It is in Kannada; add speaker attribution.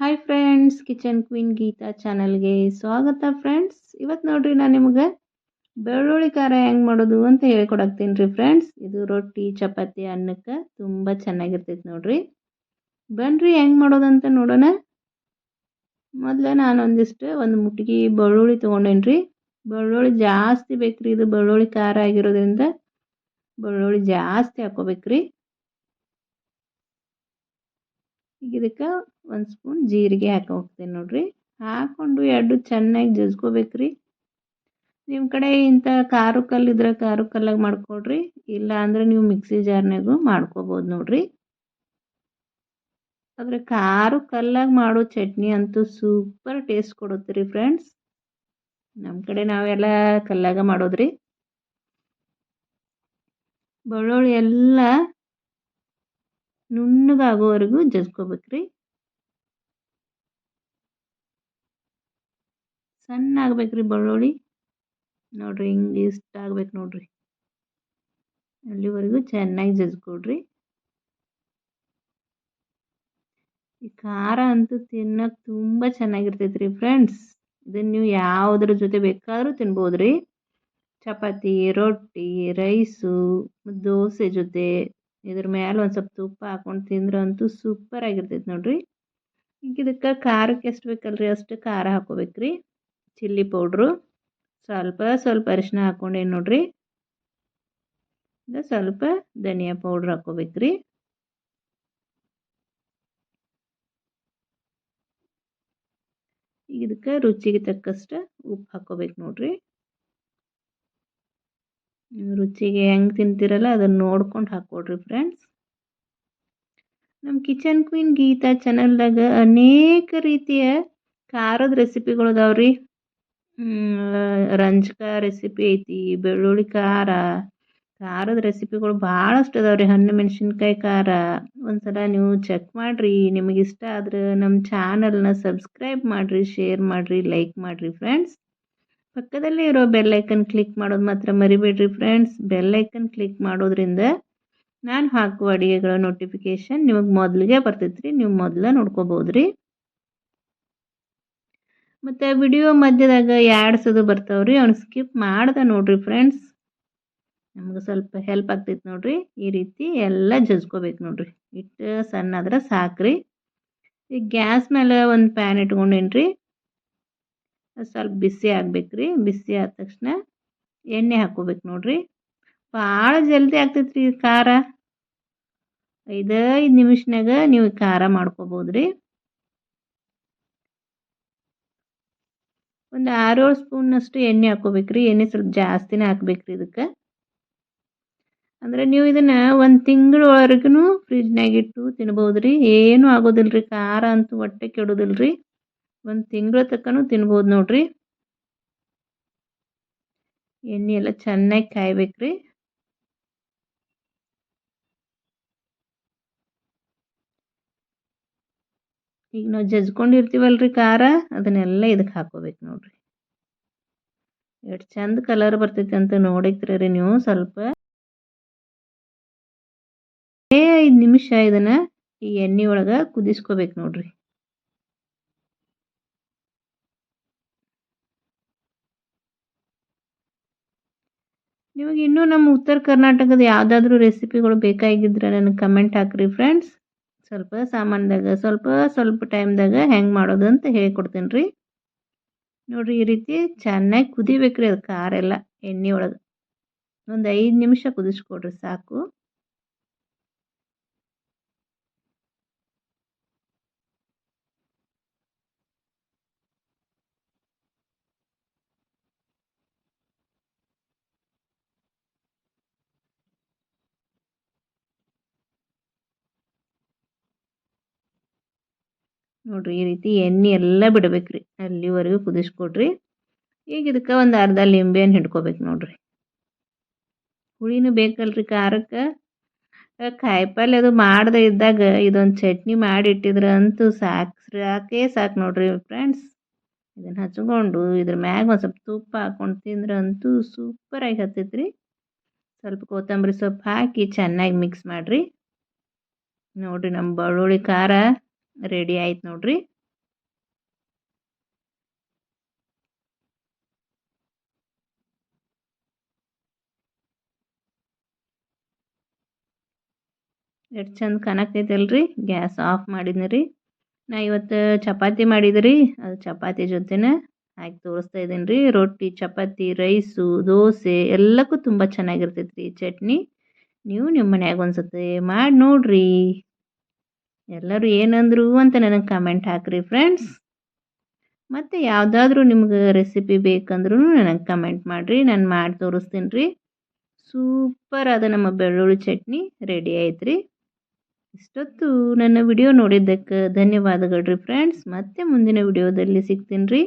Speaker 1: Hi friends kitchen queen Geeta ಚಾನಲ್ಗೆ ಸ್ವಾಗತ ಫ್ರೆಂಡ್ಸ್ ಇವತ್ತು ನೋಡ್ರಿ ನಾನು ನಿಮ್ಗೆ ಬೆಳ್ಳುಳ್ಳಿ ಖಾರ ಹೆಂಗೆ ಮಾಡೋದು ಅಂತ ಹೇಳ್ಕೊಡಾಕ್ತೀನಿ ರೀ ಫ್ರೆಂಡ್ಸ್ ಇದು ರೊಟ್ಟಿ, ಚಪಾತಿ, ಅನ್ನಕ್ಕೆ ತುಂಬ ಚೆನ್ನಾಗಿರ್ತೈತೆ ನೋಡ್ರಿ. ಬನ್ನಿರಿ ಹೆಂಗೆ ಮಾಡೋದಂತ ನೋಡೋಣ. ಮೊದಲೇ ನಾನು ಒಂದಿಷ್ಟು ಒಂದು ಮುಟ್ಗಿ ಬೆಳ್ಳುಳ್ಳಿ ತೊಗೊಂಡೇನಿ ರೀ ಬೆಳ್ಳುಳ್ಳಿ ಜಾಸ್ತಿ ಬೇಕ್ರಿ, ಇದು ಬೆಳ್ಳುಳ್ಳಿ ಖಾರ ಆಗಿರೋದ್ರಿಂದ ಬೆಳ್ಳುಳ್ಳಿ ಜಾಸ್ತಿ ಹಾಕೋಬೇಕ್ರಿ ಈಗ ಇದಕ್ಕೆ ಒಂದು ಸ್ಪೂನ್ ಜೀರಿಗೆ ಹಾಕಿ ನೋಡ್ರಿ. ಹಾಕ್ಕೊಂಡು ಎರಡು ಚೆನ್ನಾಗಿ ಜಜ್ಕೋಬೇಕ್ರಿ ನಿಮ್ಮ ಕಡೆ ಇಂಥ ಖಾರ ಕಲ್ಲಿದ್ರೆ ಖಾರ ಕಲ್ಲಾಗ ಮಾಡ್ಕೊಳ್ರಿ. ಇಲ್ಲ ಅಂದರೆ ನೀವು ಮಿಕ್ಸಿ ಜಾರ್ನಾಗೂ ಮಾಡ್ಕೋಬೋದು ನೋಡಿರಿ. ಆದರೆ ಖಾರ ಕಲ್ಲಾಗಿ ಮಾಡೋ ಚಟ್ನಿ ಅಂತೂ ಸೂಪರ್ ಟೇಸ್ಟ್ ಕೊಡುತ್ತೆ ರೀ ಫ್ರೆಂಡ್ಸ್ ನಮ್ಮ ಕಡೆ ನಾವೆಲ್ಲ ಕಲ್ಲಾಗ ಮಾಡೋದ್ರಿ. ಬೆಳ್ಳುಳ್ಳಿ ಎಲ್ಲ ನುಣ್ಣಗಾಗೋವರೆಗೂ ಜಜ್ಕೋಬೇಕ್ರಿ. ಸಣ್ಣ ಆಗ್ಬೇಕ್ರಿ ಬೆಳ್ಳುಳ್ಳಿ. ನೋಡ್ರಿ ಹಿಂಗೆ ಇಷ್ಟ ಆಗ್ಬೇಕು ನೋಡ್ರಿ. ಅಲ್ಲಿವರೆಗೂ ಚೆನ್ನಾಗಿ ಜಜ್ಕೊಡ್ರಿ. ಈ ಖಾರ ಅಂತೂ ತಿನ್ನೋಕೆ ತುಂಬ ಚೆನ್ನಾಗಿರ್ತೈತೆ ರೀ ಫ್ರೆಂಡ್ಸ್. ಇದನ್ನು ನೀವು ಯಾವುದ್ರ ಜೊತೆ ಬೇಕಾದರೂ ತಿನ್ಬೋದು ಚಪಾತಿ, ರೊಟ್ಟಿ, ರೈಸು, ದೋಸೆ ಜೊತೆ. ಇದ್ರ ಮೇಲೆ ಒಂದು ಸ್ವಲ್ಪ ತುಪ್ಪ ಹಾಕೊಂಡು ತಿಂದ್ರೆ ಅಂತೂ ಸೂಪರ್ ಆಗಿರ್ತೈತೆ ನೋಡ್ರಿ. ಈಗ ಇದಕ್ಕೆ ಖಾರಕ್ಕೆ ಎಷ್ಟು ಬೇಕಲ್ರಿ? ಅಷ್ಟು ಖಾರ ಹಾಕೋಬೇಕ್ರಿ. Chilli powder. ಸ್ವಲ್ಪ ಸ್ವಲ್ಪ ಅರಿಶಿನ ಹಾಕ್ಕೊಂಡೇನು ನೋಡ್ರಿ? ಸ್ವಲ್ಪ ಧನಿಯಾ ಪೌಡ್ರ್ ಹಾಕೋಬೇಕ್ರಿ. ಈಗ ಇದಕ್ಕೆ ರುಚಿಗೆ ತಕ್ಕಷ್ಟು ಉಪ್ಪು ಹಾಕೋಬೇಕು ನೋಡ್ರಿ. ರುಚಿಗೆ ಹೆಂಗೆ ತಿಂತೀರಲ್ಲ ಅದನ್ನು ನೋಡ್ಕೊಂಡು ಹಾಕ್ಕೊಡ್ರಿ ಫ್ರೆಂಡ್ಸ್ ನಮ್ಮ ಕಿಚನ್ ಕ್ವೀನ್ ಗೀತಾ ಚಾನಲ್ದಾಗ ಅನೇಕ ರೀತಿಯ ಖಾರದ ರೆಸಿಪಿಗಳು ಅದಾವ್ರಿ. ರಂಜಕ ರೆಸಿಪಿ ಐತಿ, ಬೆಳ್ಳುಳ್ಳಿ ಖಾರ, ಖಾರದ ರೆಸಿಪಿಗಳು ಭಾಳಷ್ಟು ಅದಾವ್ರಿ. ಹಣ್ಣು ಮೆಣಸಿನ್ಕಾಯಿ ಖಾರ, ಒಂದ್ಸಲ ನೀವು ಚೆಕ್ ಮಾಡಿರಿ. ನಿಮಗೆ ಇಷ್ಟ ಆದ್ರೆ ನಮ್ಮ ಚಾನಲ್ನ ಸಬ್ಸ್ಕ್ರೈಬ್ ಮಾಡಿರಿ ಶೇರ್ ಮಾಡಿರಿ ಲೈಕ್ ಮಾಡಿರಿ ಫ್ರೆಂಡ್ಸ್ ಪಕ್ಕದಲ್ಲೇ ಇರೋ ಬೆಲ್ಲೈಕನ್ ಕ್ಲಿಕ್ ಮಾಡೋದು ಮಾತ್ರ ಮರಿಬೇಡ್ರಿ ಫ್ರೆಂಡ್ಸ್ ಬೆಲ್ಲೈಕನ್ ಕ್ಲಿಕ್ ಮಾಡೋದ್ರಿಂದ ನಾನು ಹಾಕುವ ಅಡುಗೆಗಳ ನೋಟಿಫಿಕೇಷನ್ ನಿಮಗೆ ಮೊದಲಿಗೆ ಬರ್ತೈತೆ ನೀವು ಮೊದಲೇ ನೋಡ್ಕೋಬೋದು ರೀ ಮತ್ತು ವಿಡಿಯೋ ಮಧ್ಯದಾಗ ಯಾಡ್ಸೋದು ಬರ್ತಾವ್ರಿ. ಅವ್ನು ಸ್ಕಿಪ್ ಮಾಡ್ದೆ ನೋಡ್ರಿ ಫ್ರೆಂಡ್ಸ್ ನಮ್ಗೆ ಸ್ವಲ್ಪ ಹೆಲ್ಪ್ ಆಗ್ತೈತೆ ನೋಡ್ರಿ. ಈ ರೀತಿ ಎಲ್ಲ ಜಜ್ಕೋಬೇಕು ನೋಡ್ರಿ. ಇಟ್ಟು ಸಣ್ಣ ಆದ್ರೆ ಸಾಕ್ರಿ. ಈಗ ಗ್ಯಾಸ್ ಮೇಲೆ ಒಂದು ಪ್ಯಾನ್ ಇಟ್ಕೊಂಡೇನಿ ರೀ ಸ್ವಲ್ಪ ಬಿಸಿ ಆಗ್ಬೇಕ್ರಿ. ಬಿಸಿ ಆದ ತಕ್ಷಣ ಎಣ್ಣೆ ಹಾಕೋಬೇಕು ನೋಡ್ರಿ. ಭಾಳ ಜಲ್ದಿ ಆಗ್ತೈತ್ರಿ ಖಾರ. ಐದೈದು ನಿಮಿಷನಾಗ ನೀವು ಖಾರ ಮಾಡ್ಕೋಬೋದ್ರಿ. ಒಂದು ಆರೇಳು ಸ್ಪೂನ್ನಷ್ಟು ಎಣ್ಣೆ ಹಾಕೋಬೇಕ್ರಿ. ಎಣ್ಣೆ ಸ್ವಲ್ಪ ಜಾಸ್ತಿನೇ ಹಾಕ್ಬೇಕ್ರಿ ಇದಕ್ಕೆ. ಅಂದರೆ ನೀವು ಇದನ್ನು ಒಂದು ತಿಂಗಳವರೆಗೂ ಫ್ರಿಜ್ನಾಗಿಟ್ಟು ತಿನ್ಬೋದು ರೀ ಏನೂ ಆಗೋದಿಲ್ಲ ರೀ ಖಾರ ಅಂತೂ ಹೊಟ್ಟೆ ಕೆಡೋದಿಲ್ಲ ರೀ ಒಂದು ತಿಂಗಳ ತನಕನೂ ತಿನ್ಬೋದು ನೋಡ್ರಿ. ಎಣ್ಣೆ ಎಲ್ಲ ಚೆನ್ನಾಗಿ ಕಾಯ್ಬೇಕ್ರಿ. ಈಗ ನಾವು ಜಜ್ಕೊಂಡಿರ್ತೀವಲ್ರಿ ಖಾರ, ಅದನ್ನೆಲ್ಲ ಇದಕ್ಕೆ ಹಾಕೋಬೇಕು ನೋಡ್ರಿ. ಎಷ್ಟು ಚಂದ ಕಲರ್ ಬರ್ತೈತಿ ಅಂತ ನೋಡಿಕ್ರಿ ನೀವು ಸ್ವಲ್ಪ. ಐದು ನಿಮಿಷ ಇದನ್ನ ಈ ಎಣ್ಣೆ ಒಳಗೆ ಕುದಿಸ್ಕೋಬೇಕು ನೋಡ್ರಿ. ನಿಮಗೆ ಇನ್ನೂ ನಮ್ಮ ಉತ್ತರ ಕರ್ನಾಟಕದ ಯಾವುದಾದ್ರೂ ರೆಸಿಪಿಗಳು ಬೇಕಾಗಿದ್ದರೆ ನನಗೆ ಕಮೆಂಟ್ ಹಾಕ್ರಿ ಫ್ರೆಂಡ್ಸ್ ಸ್ವಲ್ಪ ಸಾಮಾನ್ಯದಾಗ, ಸ್ವಲ್ಪ ಸ್ವಲ್ಪ ಟೈಮ್ದಾಗ ಹೆಂಗೆ ಮಾಡೋದು ಅಂತ ಹೇಳ್ಕೊಡ್ತೀನಿ ರೀ ನೋಡಿರಿ ಈ ರೀತಿ ಚೆನ್ನಾಗಿ ಕುದಿಬೇಕು ರೀ ಅದು ಖಾರ ಎಲ್ಲ ಎಣ್ಣೆ ಒಳಗೆ ಒಂದು ಐದು ನಿಮಿಷ ಕುದಿಸ್ಕೊಡ್ರಿ ಸಾಕು. ನೋಡಿರಿ, ಈ ರೀತಿ ಎಣ್ಣೆ ಎಲ್ಲ ಬಿಡ್ಬೇಕ್ರಿ. ಅಲ್ಲಿವರೆಗೂ ಕುದಿಸ್ಕೊಡ್ರಿ. ಈಗ ಇದಕ್ಕೆ ಒಂದು ಅರ್ಧ ಲಿಂಬೆಹಣ್ಣು ಹಿಡ್ಕೋಬೇಕು ನೋಡ್ರಿ. ಹುಳಿನೂ ಬೇಕಲ್ರಿ, ಖಾರಕ್ಕೆ. ಕಾಯಿಪಲ್ಲೆ ಅದು ಮಾಡದೇ ಇದ್ದಾಗ ಇದೊಂದು ಚಟ್ನಿ ಮಾಡಿ ಇಟ್ಟಿದ್ರೆ ಅಂತೂ ಸಾಕು ಸಾಕೇ ಸಾಕು ನೋಡ್ರಿ ಫ್ರೆಂಡ್ಸ್ ಇದನ್ನು ಹಚ್ಕೊಂಡು ಇದ್ರ ಮ್ಯಾಗ ಒಂದು ಸ್ವಲ್ಪ ತುಪ್ಪ ಹಾಕೊಂಡು ತಿಂದ್ರೆ ಅಂತೂ ಸೂಪರಾಗಿ ಹತ್ತೈತ್ರಿ. ಸ್ವಲ್ಪ ಕೊತ್ತಂಬರಿ ಸೊಪ್ಪು ಹಾಕಿ ಚೆನ್ನಾಗಿ ಮಿಕ್ಸ್ ಮಾಡಿರಿ. ನೋಡಿರಿ ನಮ್ಮ ಬೆಳ್ಳುಳ್ಳಿ ಖಾರ. ರೆಡಿ ಆಯ್ತು ನೋಡ್ರಿ. ಎಷ್ಟು ಚಂದ ಕಾಣಕ್ತೈತಲ್ರಿ ಗ್ಯಾಸ್ ಆಫ್ ಮಾಡಿದ್ನಿ ರೀ. ನಾ ಇವತ್ತು ಚಪಾತಿ ಮಾಡಿದ್ರಿ ಅದು ಚಪಾತಿ ಜೊತೆನೇ ಹಾಕಿ ತೋರಿಸ್ತಾ ಇದ್ದೀನಿ ರೀ. ರೊಟ್ಟಿ, ಚಪಾತಿ, ರೈಸು, ದೋಸೆ ಎಲ್ಲಕ್ಕೂ ತುಂಬ ಚೆನ್ನಾಗಿರ್ತೈತೆ ರೀ ಚಟ್ನಿ ನೀವು ನಿಮ್ಮ ಮನ್ಯಾಗ ಒಂದು ಸತಿ ಮಾಡಿ ನೋಡಿರಿ. ಎಲ್ಲರೂ ಏನಂದ್ರು ಅಂತ ನನಗೆ ಕಮೆಂಟ್ ಹಾಕ್ರಿ ಫ್ರೆಂಡ್ಸ್ ಮತ್ತು ಯಾವುದಾದ್ರೂ ನಿಮ್ಗೆ ರೆಸಿಪಿ ಬೇಕಂದ್ರೂ ನನಗೆ ಕಮೆಂಟ್ ಮಾಡಿರಿ, ನಾನು ಮಾಡಿ ತೋರಿಸ್ತೀನಿ ರೀ ಸೂಪರ್ ಆದ ನಮ್ಮ ಬೆಳ್ಳುಳ್ಳಿ ಚಟ್ನಿ ರೆಡಿ ಆಯ್ತು ರೀ ಇಷ್ಟೊತ್ತು ನನ್ನ ವಿಡಿಯೋ ನೋಡಿದ್ದಕ್ಕೆ ಧನ್ಯವಾದಗಳು ರೀ ಫ್ರೆಂಡ್ಸ್ ಮತ್ತೆ ಮುಂದಿನ ವಿಡಿಯೋದಲ್ಲಿ ಸಿಗ್ತೀನಿ ರೀ.